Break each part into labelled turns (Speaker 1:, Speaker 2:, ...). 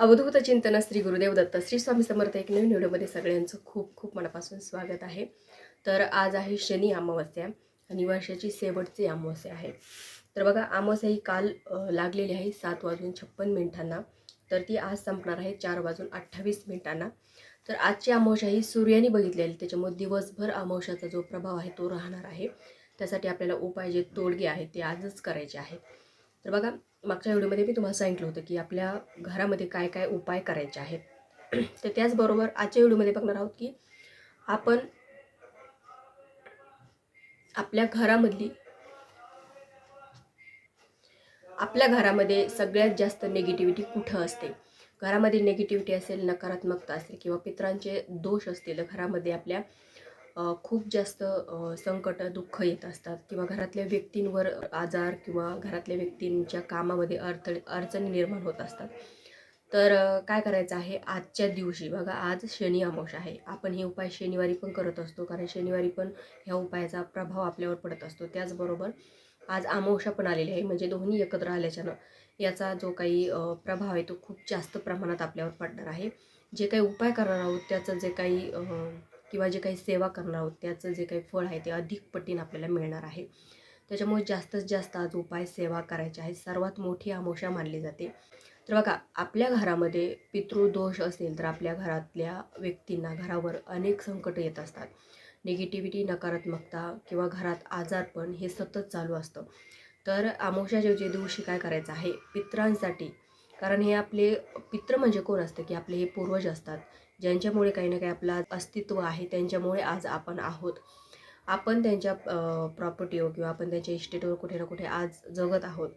Speaker 1: अवधूत चिंतन श्री गुरुदेव दत्त श्री स्वामी समर्थ एक नवीन व्हिडिओमध्ये सगळ्यांचं खूप खूप मनापासून स्वागत आहे. तर आज आहे शनी अमावस्या आणि वर्षाची शेवटची अमावस्या आहे. तर बघा अमावस्या ही काल लागलेली आहे सात वाजून छप्पन मिनिटांना. तर ती आज संपणार आहे चार वाजून अठ्ठावीस मिनिटांना. तर आजची अमावस्या ही सूर्याने बघितलेली त्याच्यामुळे दिवसभर अमावस्याचा जो प्रभाव आहे तो राहणार आहे. त्यासाठी आपल्याला उपाय जे तोडगे आहेत ते आजच करायचे आहेत. तर बघा मागच्या व्हिडिओमध्ये मी तुम्हाला सांगितलं होतं की आपल्या घरामध्ये काय काय उपाय करायचे आहेत. तर त्याचबरोबर आजच्या व्हिडिओमध्ये बघणार आहोत की आपण आपल्या घरामधली आपल्या घरामध्ये सगळ्यात जास्त निगेटिव्हिटी कुठं असते? घरामध्ये निगेटिव्हिटी असेल नकारात्मकता असेल किंवा पित्रांचे दोष असतील घरामध्ये आपल्या खूप जास्त संकट दुःख येत असतात. किंवा घरातल्या व्यक्तींवर आजार किंवा घरातल्या व्यक्तींच्या कामामध्ये अडथळे अडचणी निर्माण होत असतात. तर काय करायचं आहे? आजच्या दिवशी बघा आज शनी अमावस्या आहे. आपण हे उपाय शनिवारी पण करत असतो. कारण शनिवारी पण ह्या उपायाचा प्रभाव आपल्यावर पडत असतो. त्याचबरोबर आज अमावशा पण आलेली आहे. म्हणजे दोन्ही एकत्र आल्याच्यानं याचा जो काही प्रभाव आहे तो खूप जास्त प्रमाणात आपल्यावर पडणार आहे. जे काही उपाय करणार आहोत त्याचं जे काही किंवा जे काही सेवा करणार आहोत त्याचं जे काही फळ आहे ते अधिक पटीनं आपल्याला मिळणार आहे. त्याच्यामुळे जास्तीत जास्त आज उपाय सेवा करायचे आहे सर्वात मोठी अमावस्या मानली जाते. तर बघा आपल्या घरामध्ये पितृदोष असेल तर आपल्या घरातल्या व्यक्तींना घरावर अनेक संकटं येत असतात. निगेटिव्हिटी नकारात्मकता किंवा घरात आजारपण हे सतत चालू असतं. तर आमोशाच्या जे दिवशी काय करायचं आहे? पित्रांसाठी. कारण हे आपले पित्र म्हणजे कोण असतं? की आपले हे पूर्वज असतात. ज्यांच्यामुळे काही ना काही आपलं अस्तित्व आहे त्यांच्यामुळे आज आपण आहोत. आपण त्यांच्या प्रॉपर्टीवर किंवा आपण त्यांच्या इस्टेटवर कुठे ना कुठे आज जगत आहोत.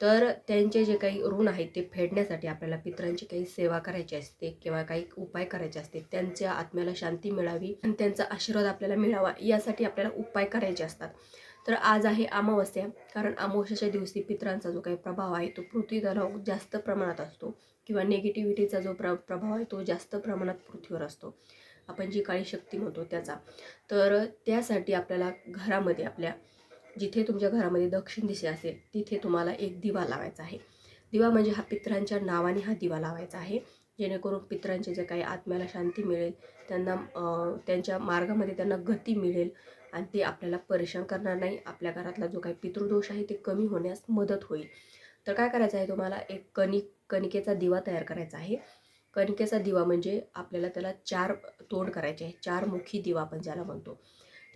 Speaker 1: तर त्यांचे जे काही ऋण आहेत ते फेडण्यासाठी आपल्याला पित्रांची काही सेवा करायची असते किंवा काही उपाय करायचे असते त्यांच्या आत्म्याला शांती मिळावी आणि त्यांचा आशीर्वाद आपल्याला मिळावा यासाठी आपल्याला उपाय करायचे असतात. तर आज आहे अमावस्या. कारण अमावस्याच्या दिवशी पित्रांचा जो काही प्रभाव आहे तो पृथ्वीतलावर जास्त प्रमाणात असतो किंवा निगेटिव्हिटीचा जो प्र प्रभाव आहे तो जास्त प्रमाणात पृथ्वीवर असतो. आपण जी काळी शक्ती म्हणतो त्याचा. तर त्यासाठी आपल्याला घरामध्ये आपल्या जिथे तुमच्या घरामध्ये दक्षिण दिशा असेल तिथे तुम्हाला एक दिवा लावायचा आहे. दिवा म्हणजे हा पित्रांच्या नावाने हा दिवा लावायचा आहे. जेणेकरून पित्रांचे जे काही आत्म्याला शांती मिळेल त्यांना त्यांच्या मार्गामध्ये त्यांना गती मिळेल आणि ते आपल्याला परेशान करणार नाही. आपल्या घरातला जो काही पितृदोष आहे ते कमी होण्यास मदत होईल. तर काय करायचं आहे तुम्हाला? एक कणिक कणिकेचा दिवा तयार करायचा आहे. कणिकेचा दिवा म्हणजे आपल्याला त्याला चार तोंड करायचे आहे. चार मुखी दिवा आपण ज्याला म्हणतो.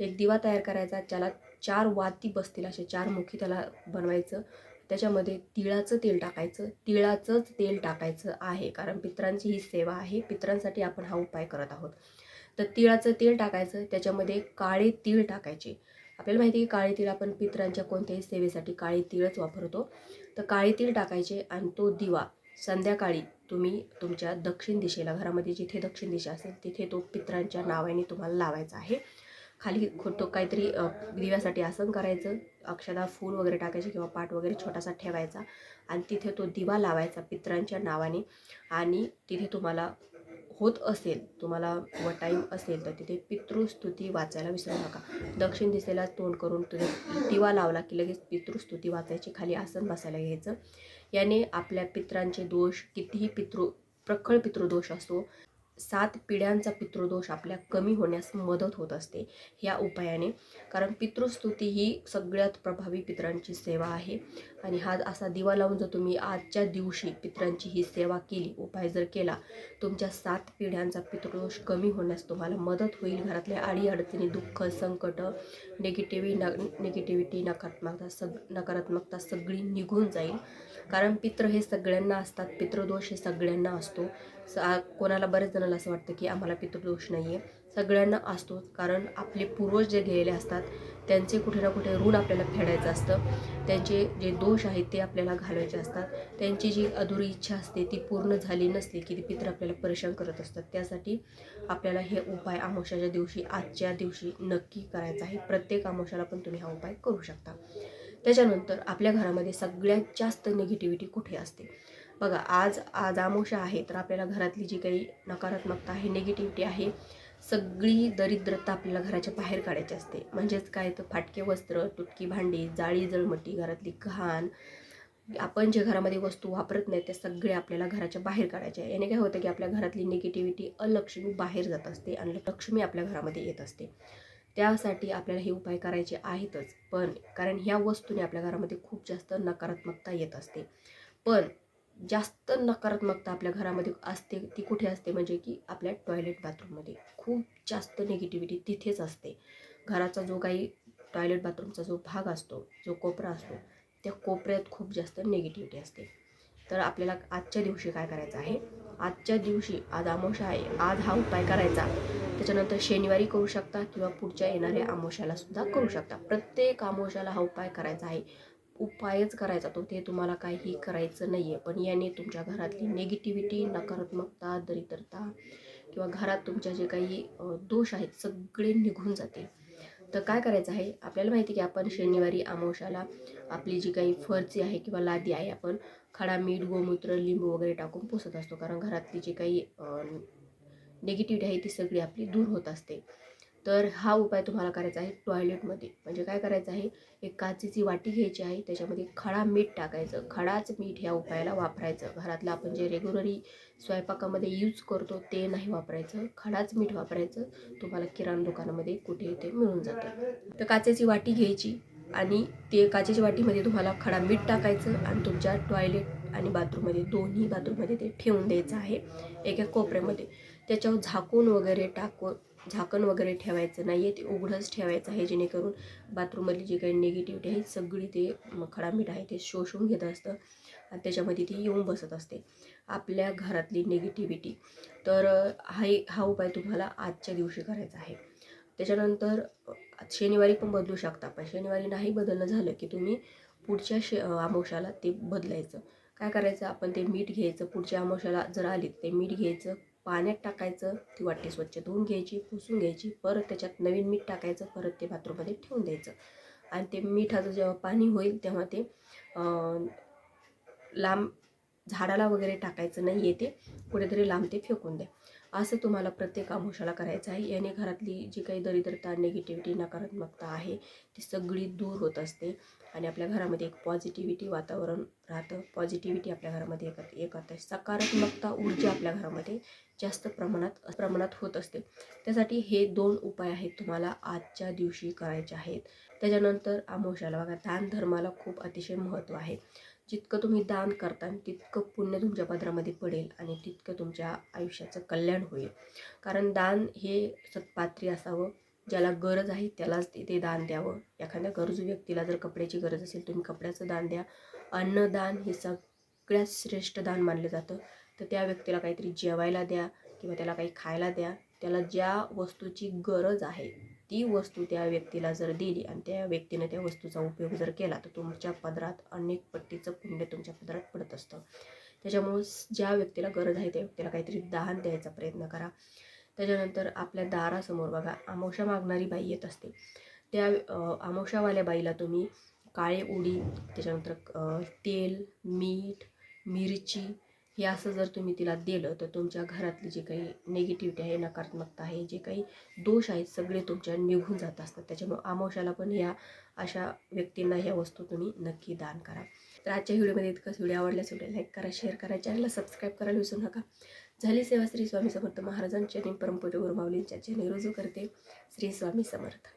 Speaker 1: एक दिवा तयार करायचा ज्याला चार वाती बसतील असे चार मुखी त्याला बनवायचं. त्याच्यामध्ये तिळाचं तेल टाकायचं. तिळाचंच तेल टाकायचं आहे. कारण पित्रांची ही सेवा आहे. पित्रांसाठी आपण हा उपाय करत आहोत. तर तिळाचं तेल टाकायचं. त्याच्यामध्ये काळे तीळ टाकायचे. आपल्याला माहिती आहे की काळे तीळ आपण पित्रांच्या कोणत्याही सेवेसाठी काळे तीळच वापरतो. तर काळे तीळ टाकायचे आणि तो दिवा. संध्याकाळी तुम्ही तुमच्या दक्षिण दिशेला घरामध्ये जिथे दक्षिण दिशा असेल तिथे तो पित्रांच्या नावाने तुम्हाला लावायचा आहे. खाली खोटं काहीतरी दिव्यासाठी आसन करायचं अक्षदा फूल वगैरे टाकायचे किंवा पाट वगैरे छोटासा ठेवायचा आणि तिथे तो दिवा लावायचा पित्रांच्या नावाने आणि तिथे तुम्हाला होत असेल तुम्हाला व टाईम असेल तर तिथे पितृस्तुती वाचायला विसरू नका. दक्षिण दिशेला तोंड करून तुझे दिवा लावला की लगेच पितृस्तुती वाचायची खाली आसन बसायला घ्यायचं. याने आपल्या पित्रांचे दोष कितीही पितृ प्रखळ पितृदोष असतो सात पिढ्यांचा पितृदोष आपल्या कमी होण्यास मदत होत असते ह्या उपायाने. कारण पितृस्तुती ही सगळ्यात प्रभावी पित्रांची सेवा आहे. आणि हा असा दिवा लावून जर तुम्ही आजच्या दिवशी पित्रांची ही सेवा केली उपाय जर केला तुमच्या सात पिढ्यांचा पितृदोष कमी होण्यास तुम्हाला मदत होईल. घरातल्या आडी अडचणी दुःख संकट निगेटिव्ही न निगेटिव्हिटी नकारात्मकता सग नकारात्मकता सगळी निघून जाईल. कारण पित्र हे सगळ्यांना असतात. पितृदोष हे सगळ्यांना असतो. स कोणाला बरेच जणांना असं वाटतं की आम्हाला पितृदोष नाही आहे सगळ्यांना असतोच कारण आपले पूर्वज जे गेलेले असतात त्यांचे कुठे ना कुठे ऋण आपल्याला फेडायचं असतं. त्यांचे जे दोष आहेत ते आपल्याला घालवायचे असतात. त्यांची जी अधुरी इच्छा असते ती पूर्ण झाली नसली की ती पित्र आपल्याला परेशान करत असतात. त्यासाठी आपल्याला हे उपाय आमोशाच्या दिवशी आजच्या दिवशी नक्की करायचा आहे. प्रत्येक आमोशाला पण तुम्ही हा उपाय करू शकता. त्याच्यानंतर आपल्या घरामध्ये सगळ्यात जास्त निगेटिव्हिटी कुठे असते? बघा आज आज अमावस्या आहे तर आपल्याला घरातली जी काही नकारात्मकता आहे निगेटिव्हिटी आहे सगळी दरिद्रता आपल्याला घराच्या बाहेर काढायची असते. म्हणजेच काय तर फाटके वस्त्र तुटकी भांडी जाळी जळमटी घरातली घाण आपण जे घरामध्ये वस्तू वापरत नाही त्या सगळ्या आपल्याला घराच्या बाहेर काढायच्या याने काय होतं की आपल्या घरातली निगेटिव्हिटी अलक्ष्मी बाहेर जात असते आणि लक्ष्मी आपल्या घरामध्ये येत असते. त्यासाठी आपल्याला हे उपाय करायचे आहेतच पण कारण ह्या वस्तूने आपल्या घरामध्ये खूप जास्त नकारात्मकता येत असते. पण जास्त नकारात्मकता आपल्या घरामध्ये असते ती कुठे असते? म्हणजे की आपल्या टॉयलेट बाथरूममध्ये खूप जास्त निगेटिव्हिटी तिथेच असते. घराचा जो काही टॉयलेट बाथरूमचा जो भाग असतो जो कोपरा असतो त्या कोपऱ्यात खूप जास्त निगेटिव्हिटी असते. तर आपल्याला आजच्या दिवशी काय करायचं आहे? आजच्या दिवशी आज आमोशा आहे. आज हा उपाय करायचा. त्याच्यानंतर शनिवारी करू शकता किंवा पुढच्या येणाऱ्या आमोशाला सुद्धा करू शकता. प्रत्येक आमोशाला हा उपाय करायचा आहे. उपायच करायचा तो ते तुम्हाला काही करायचं नाही आहे पण याने तुमच्या घरातली निगेटिव्हिटी नकारात्मकता दरिद्रता किंवा घरात तुमच्या जे काही दोष आहेत सगळे निघून जातील. तर काय करायचं आहे? आपल्याला माहिती आहे की आपण शनिवारी आमोशाला आपली जी काही फरची आहे किंवा लादी आहे आपण खडा मीठ गोमूत्र लिंबू वगैरे टाकून पुसत असतो. कारण घरातली जी काही निगेटिव्हिटी आहे ती सगळी आपली दूर होत असते. तर हा उपाय तुम्हाला करायचा आहे टॉयलेटमध्ये. म्हणजे काय करायचं आहे? एक काचेची वाटी घ्यायची आहे त्याच्यामध्ये खडा मीठ टाकायचं. खडाच मीठ ह्या उपायाला वापरायचं. घरातलं आपण जे रेग्युलरी स्वयंपाकामध्ये यूज करतो ते नाही वापरायचं. खडाच मीठ वापरायचं. तुम्हाला किराणा दुकानामध्ये कुठे ते मिळून जातं. तर काचेची वाटी घ्यायची आणि ते काचेच्या वाटीमध्ये तुम्हाला खडा मीठ टाकायचं आणि तुमच्या टॉयलेट आणि बाथरूममध्ये दोन्ही बाथरूममध्ये ते ठेवून द्यायचं आहे. एका कोपऱ्यामध्ये. त्याच्यावर झाकून वगैरे टाकून झाकण वगैरे ठेवायचं नाही आहे ते उघडंच ठेवायचं आहे जेणेकरून बाथरूममधली जी काही निगेटिव्हिटी आहे सगळी ते खडामीठ आहे ते शोषून घेत असतं आणि त्याच्यामध्ये ती येऊन बसत असते. आपल्या घरातली निगेटिव्हिटी तर हा हा उपाय तुम्हाला आजच्या दिवशी करायचा आहे. त्याच्यानंतर शनिवारी पण बदलू शकता पण शनिवारी नाही बदलणं झालं की तुम्ही पुढच्या श आमोशाला ते बदलायचं. काय करायचं? आपण ते मीठ घ्यायचं पुढच्या आमोशाला जर आली ते मीठ घ्यायचं पाण्यात टाकायचं ती वाटी स्वच्छ धुवून घ्यायची पुसून घ्यायची परत त्याच्यात नवीन मीठ टाकायचं परत ते बाथरूममध्ये ठेवून द्यायचं. आणि ते मिठाचं जेव्हा पाणी होईल तेव्हा ते लांब झाडाला वगैरे टाकायचं नाही आहे ते कुठेतरी लांब ते फेकून द्या असं तुम्हाला प्रत्येक आमुषाला करायचं आहे. याने घरातली जी काही दरिद्रता निगेटिव्हिटी नकारात्मकता आहे ती सगळी दूर होत असते. आणि आपल्या घरामध्ये एक पॉझिटिव्हिटी वातावरण राहतं. पॉझिटिव्हिटी आपल्या घरामध्ये एक एक सकारात्मकता ऊर्जा आपल्या घरामध्ये जास्त प्रमाणात प्रमाणात होत असते. त्यासाठी हे दोन उपाय आहेत तुम्हाला आजच्या दिवशी करायचे आहेत. त्याच्यानंतर आमोशाला बघा. दान धर्माला खूप अतिशय महत्त्व आहे. जितकं तुम्ही दान करता तितकं पुण्य तुमच्या पदरामध्ये पडेल आणि तितकं तुमच्या आयुष्याचं कल्याण होईल. कारण दान हे सत्पात्री असावं ज्याला गरज आहे त्यालाच ते ते दान द्यावं. एखाद्या गरजू व्यक्तीला जर कपड्याची गरज असेल तुम्ही कपड्याचं दान द्या. अन्नदान हे सगळ्यात श्रेष्ठ दान मानलं जातं. तर त्या व्यक्तीला काहीतरी जेवायला द्या किंवा त्याला काही खायला द्या. त्याला ज्या वस्तूची गरज आहे ती वस्तू त्या व्यक्तीला जर दिली आणि त्या व्यक्तीनं त्या वस्तूचा उपयोग जर केला तर तुमच्या पदरात अनेक पट्टीचं पुण्य तुमच्या पदरात पडत असतं. त्याच्यामुळं ज्या व्यक्तीला गरज आहे त्या व्यक्तीला काहीतरी दान द्यायचा प्रयत्न करा. त्याच्यानंतर आपल्या दारासमोर बघा आमोशा मागणारी बाई येत असते. त्या आमोशावाल्या बाईला तुम्ही काळे उडी त्याच्यानंतर तेल मीठ मिरची हे असं जर तुम्ही तिला दिलं तर तुमच्या घरातली जी काही निगेटिव्हिटी आहे नकारात्मकता आहे जे काही दोष आहेत सगळे तुमच्या निघून जात असतात. त्याच्यामुळे आमोशाला पण ह्या अशा व्यक्तींना ह्या वस्तू तुम्ही नक्की दान करा. तर आजच्या व्हिडिओमध्ये इतकंच. व्हिडिओ आवडल्यास व्हिडिओ लाईक करा शेअर करा चॅनलला सबस्क्राईब करायला विसरू नका. झाली सेवा श्री स्वामी समर्थ महाराजांच्या आणि परमपूज्य गुरुमाऊलींच्या चरणी. रुजू करते श्री स्वामी समर्थ.